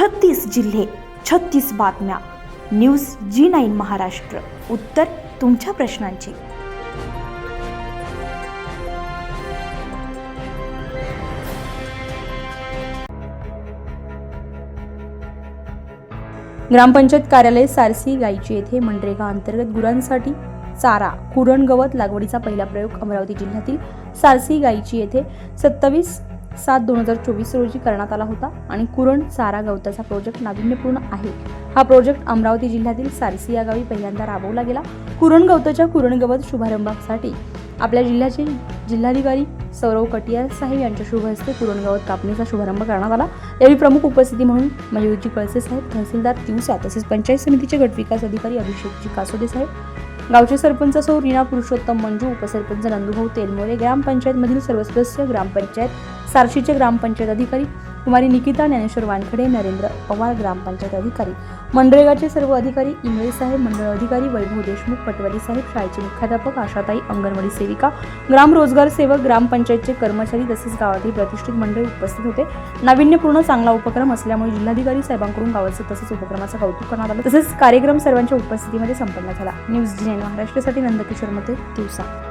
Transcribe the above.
छत्तीस जिल्हे छत्तीस बातम्या. News Zee nine Maharashtra. उत्तर तुमच्या प्रश्नांची. ग्रामपंचायत कार्यालय सारसी गायची येथे मनरेगा अंतर्गत गुरांसाठी चारा कुरण गवत लागवडीचा पहिला प्रयोग अमरावती जिल्ह्यातील सारसी गायची येथे सत्तावीस सात दोन हजार चोवीस रोजी करण्यात आला होता आणि कुरण चारा गवताचा प्रोजेक्ट नाविन्यपूर्ण आहे. हा प्रोजेक्ट अमरावती जिल्ह्यातील सारसी या गावी पहिल्यांदा राबवला गेला. कुरण गवताच्या कुरण गवत शुभारंभासाठी आपल्या जिल्ह्याचे जिल्हाधिकारी सौरव कटियार साहेब यांच्या शुभ हस्ते कुरणगावात कापणीचा शुभारंभ करण्यात आला. यावेळी प्रमुख उपस्थिती म्हणून मयूरजी कळसे साहेब तहसीलदार तिवसा तसेच पंचायत समितीचे गटविकास अधिकारी अभिषेकजी कासोदे साहेब गावचे सरपंच सौ रीना पुरुषोत्तम मंजू उपसरपंच नंदुभाऊ तेलमोरे ग्रामपंचायतमधील सर्व सदस्य ग्रामपंचायत सारशीचे ग्रामपंचायत अधिकारी कुमारी निकिता ज्ञानेश्वर वानखडे नरेंद्र पवार ग्रामपंचायत अधिकारी मनरेगाचे सर्व अधिकारी इंगळे साहेब मंडळ अधिकारी वैभव देशमुख पटवारी साहेब शाळेचे मुख्याध्यापक आशाताई अंगणवाडी सेविका ग्राम रोजगार सेवक ग्रामपंचायतचे कर्मचारी तसेच गावातील प्रतिष्ठित मंडळी उपस्थित होते. नाविन्यपूर्ण चांगला उपक्रम असल्यामुळे जिल्हाधिकारी साहेबांकडून गावाचं तसेच उपक्रमाचं कौतुक करण्यात आलं. तसेच कार्यक्रम सर्वांच्या उपस्थितीमध्ये संपन्न झाला. न्यूज जी महाराष्ट्रासाठी नंदकिशोरमध्ये दिवसा.